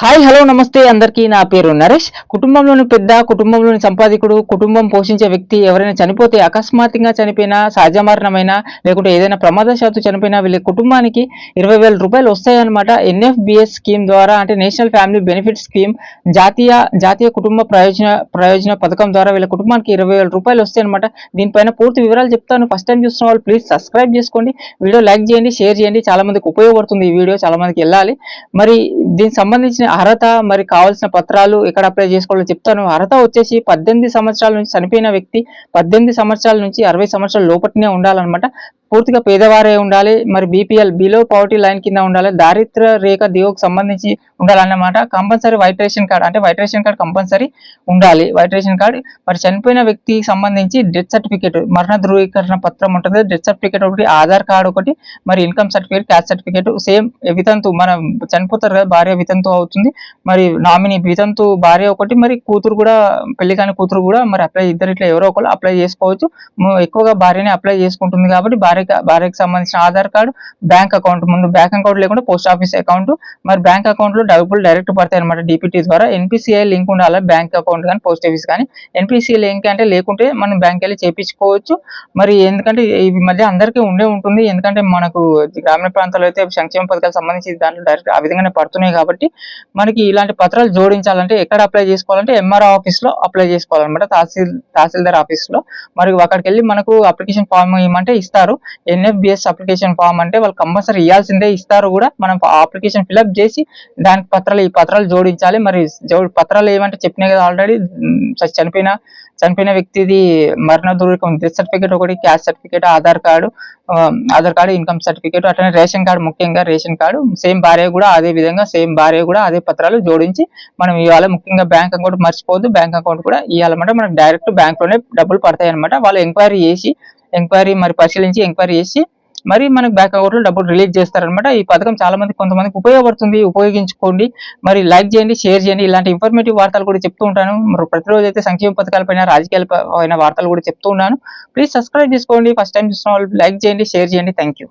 Hi hello నమస్తే. అందరికీ నా పేరు నరేష్. కుటుంబంలోని పెద్ద కుటుంబంలోని సంపాదకుడు కుటుంబం పోషించే వ్యక్తి ఎవరైనా చనిపోతే అకస్మాత్తుగా చనిపోయినా సహజ మరణమైనా లేకుంటే ఏదైనా ప్రమాదశాత్తు చనిపోయినా వీళ్ళ కుటుంబానికి ఇరవై వేల రూపాయలు వస్తాయన్నమాట. ఎన్ఎఫ్బిఎస్ స్కీమ్ ద్వారా అంటే నేషనల్ ఫ్యామిలీ బెనిఫిట్ స్కీమ్ జాతీయ జాతీయ కుటుంబ ప్రయోజన ప్రయోజన పథకం ద్వారా వీళ్ళ కుటుంబానికి ఇరవై వేల రూపాయలు వస్తాయన్నమాట. దీనిపైన పూర్తి వివరాలు చెప్తాను. ఫస్ట్ టైం చూస్తున్న వాళ్ళు ప్లీజ్ సబ్స్క్రైబ్ చేసుకోండి. వీడియో లైక్ చేయండి షేర్ చేయండి. చాలా మందికి ఉపయోగపడుతుంది ఈ వీడియో చాలా మందికి వెళ్ళాలి. మరి దీనికి సంబంధించిన అర్హత మరి కావాల్సిన పత్రాలు ఎక్కడ అప్లై చేసుకోవాలో చెప్తాను. అర్హత వచ్చేసి పద్దెనిమిది సంవత్సరాల నుంచి చనిపోయిన వ్యక్తి పద్దెనిమిది సంవత్సరాల నుంచి అరవై సంవత్సరాల లోపటినే ఉండాలన్నమాట. పూర్తిగా పేదవారే ఉండాలి మరి బీపీఎల్ బిలో పవర్టీ లైన్ కింద ఉండాలి దారిద్ర రేఖ దిగువకు సంబంధించి ఉండాలన్నమాట. కంపల్సరీ వైట్ రేషన్ కార్డ్ అంటే వైట్ రేషన్ కార్డ్ కంపల్సరీ ఉండాలి. వైట్ రేషన్ కార్డ్ మరి చనిపోయిన వ్యక్తికి సంబంధించి డెత్ సర్టిఫికేట్ మరణ ధృవీకరణ పత్రం ఉంటుంది. డెత్ సర్టిఫికేట్ ఒకటి ఆధార్ కార్డ్ ఒకటి మరి income certificate caste certificate same వితంతు మనం చనిపోతారు కదా భార్య వితంతు అవుతుంది. మరి నామినీ వితంతు భార్య ఒకటి మరి కూతురు కూడా పెళ్ళి కాని కూతురు కూడా మరి అప్లై ఇద్దరు ఇట్లా ఎవరో ఒకరు అప్లై చేసుకోవచ్చు. ఎక్కువగా భార్యనే అప్లై చేసుకుంటుంది కాబట్టి భార్య భార్యకి సంబంధించిన ఆధార్ కార్డు బ్యాంక్ అకౌంట్. ముందు బ్యాంక్ అకౌంట్ లేకుండా పోస్ట్ ఆఫీస్ అకౌంట్. మరి బ్యాంక్ అకౌంట్లో డబ్బులు డైరెక్ట్ పడతాయి అనమాట డిపిటీ ద్వారా. N P C I link ఉండాలి బ్యాంక్ అకౌంట్ కానీ పోస్ట్ ఆఫీస్ కానీ. N P C I link అంటే లేకుంటే మనం బ్యాంక్ వెళ్ళి చేపించుకోవచ్చు మరి ఎందుకంటే ఇవి మధ్య అందరికీ ఉండే ఉంటుంది. ఎందుకంటే మనకు గ్రామీణ ప్రాంతాల్లో అయితే సంక్షేమ పథకాలు సంబంధించి దాంట్లో డైరెక్ట్ ఆ విధంగానే పడుతున్నాయి కాబట్టి మనకి ఇలాంటి పత్రాలు జోడించాలంటే ఎక్కడ అప్లై చేసుకోవాలంటే ఎంఆర్ఓ ఆఫీస్లో అప్లై చేసుకోవాలన్నమాట. తహసీల్ తహసీల్దార్ ఆఫీస్లో. మరి అక్కడికి వెళ్ళి మనకు అప్లికేషన్ ఫామ్ ఇవ్వమంటే ఇస్తారు. ఎన్ఎఫ్బిఎస్ అప్లికేషన్ ఫామ్ అంటే వాళ్ళు కంపల్సరీ ఇవ్వాల్సిందే ఇస్తారు కూడా. మనం అప్లికేషన్ ఫిల్అప్ చేసి దానికి పత్రాలు ఈ పత్రాలు జోడించాలి. మరి పత్రాలు ఏమంటే చెప్పినాయి కదా ఆల్రెడీ చనిపోయిన చనిపోయిన వ్యక్తిది మరణ దూరకం డెత్ సర్టిఫికేట్ ఒకటి caste certificate Aadhaar card Aadhaar card income certificate అట్లనే రేషన్ కార్డు ముఖ్యంగా రేషన్ కార్డు సేమ్ భార్య కూడా అదే విధంగా సేమ్ భార్య కూడా అదే పత్రాలు జోడించి మనం ఇవాళ ముఖ్యంగా బ్యాంక్ అకౌంట్ మర్చిపోవద్దు. బ్యాంక్ అకౌంట్ కూడా ఇవ్వాలన్నమాట మనకు డైరెక్ట్ బ్యాంక్లోనే డబ్బులు పడతాయి అనమాట వాళ్ళు ఎంక్వైరీ చేసి ఎంక్వైరీ మరి పరిశీలించి ఎంక్వైరీ చేసి మరి మనకు బ్యాంక్ అకౌంట్లో డబ్బులు రిలీజ్ చేస్తారనమాట ఈ పథకం చాలా మంది కొంతమందికి ఉపయోగపడుతుంది ఉపయోగించుకోండి. మరి లైక్ చేయండి షేర్ చేయండి. ఇలాంటి ఇన్ఫర్మేటివ్ వార్తలు కూడా చెప్తూ ఉంటాను. మరి ప్రతిరోజు అయితే సంక్షేమ పథకాలపైన రాజకీయాల పైన వార్తలు కూడా చెప్తూ ఉన్నాను. ప్లీజ్ సబ్స్క్రైబ్ చేసుకోండి. ఫస్ట్ టైం చూసిన వాళ్ళు లైక్ చేయండి షేర్ చేయండి. Thank you